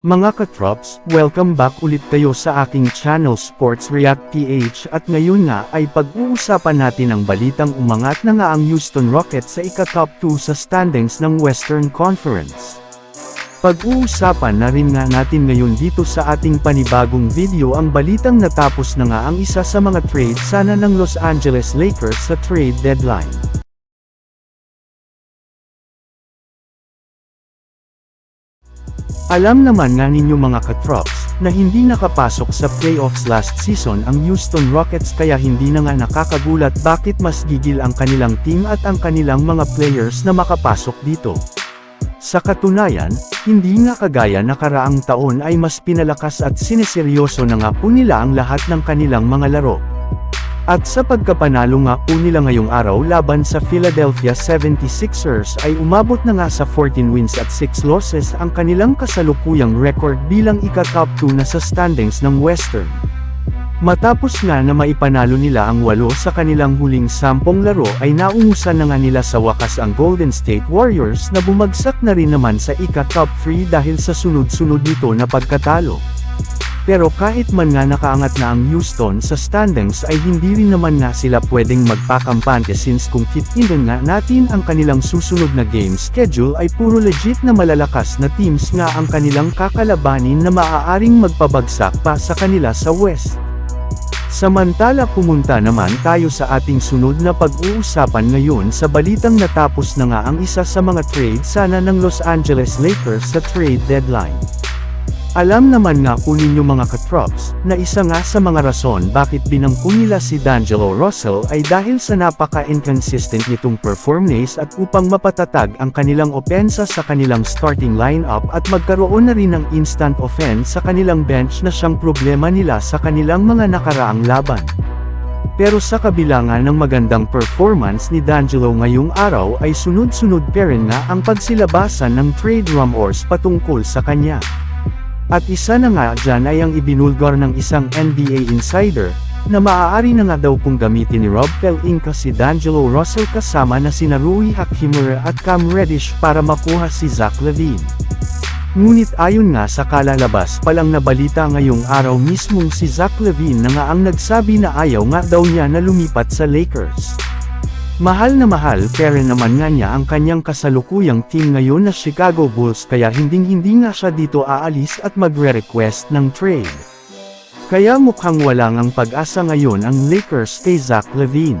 Mga katrops, welcome back ulit kayo sa aking channel Sports React PH at ngayon nga ay pag-uusapan natin ang balitang umangat na nga ang Houston Rockets sa ika-top 2 sa standings ng Western Conference. Pag-uusapan na rin nga natin ngayon dito sa ating panibagong video ang balitang natapos na nga ang isa sa mga trade sana ng Los Angeles Lakers sa trade deadline. Alam naman nga ninyo mga katrops, na hindi nakapasok sa playoffs last season ang Houston Rockets kaya hindi na nga nakakagulat bakit mas gigil ang kanilang team at ang kanilang mga players na makapasok dito. Sa katunayan, hindi nga kagaya na karaang taon ay mas pinalakas at sineseryoso na nga po nila ang lahat ng kanilang mga laro. At sa pagkapanalo nga po nila ngayong araw laban sa Philadelphia 76ers ay umabot na nga sa 14 wins at 6 losses ang kanilang kasalukuyang record bilang ika-top 2 na sa standings ng Western. Matapos nga na maipanalo nila ang walo sa kanilang huling sampung laro ay naungusan na nga nila sa wakas ang Golden State Warriors na bumagsak na rin naman sa ika-top 3 dahil sa sunod-sunod nito na pagkatalo. Pero kahit man nga nakaangat na ang Houston sa standings ay hindi rin naman nga sila pwedeng magpakampante since kung titingnan nga natin ang kanilang susunod na game schedule ay puro legit na malalakas na teams nga ang kanilang kakalabanin na maaaring magpabagsak pa sa kanila sa West. Samantala pumunta naman tayo sa ating sunod na pag-uusapan ngayon sa balitang natapos na nga ang isa sa mga trade sana ng Los Angeles Lakers sa trade deadline. Alam naman nga po ninyo mga katrops, na isa nga sa mga rason bakit binangko nila si D'Angelo Russell ay dahil sa napaka-inconsistent nitong performance at upang mapatatag ang kanilang opensa sa kanilang starting lineup at magkaroon na rin ng instant offense sa kanilang bench na siyang problema nila sa kanilang mga nakaraang laban. Pero sa kabila ng magandang performance ni D'Angelo ngayong araw ay sunod-sunod pa rin nga ang pagsilabasan ng trade rumors patungkol sa kanya. At isa na nga dyan ay ang ibinulgar ng isang NBA insider, na maaari na nga daw pong gamitin ni Rob Pelinka si D'Angelo Russell kasama na sina Rui Hachimura at Cam Reddish para makuha si Zach Levine. Ngunit ayon nga sa kalalabas palang nabalita ngayong araw mismong si Zach Levine na nga ang nagsabi na ayaw nga daw niya na lumipat sa Lakers. Mahal na mahal pero naman nga niya ang kanyang kasalukuyang team ngayon na Chicago Bulls kaya hinding-hindi nga siya dito aalis at magre-request ng trade. Kaya mukhang wala ngang pag-asa ngayon ang Lakers kay Zach Levine.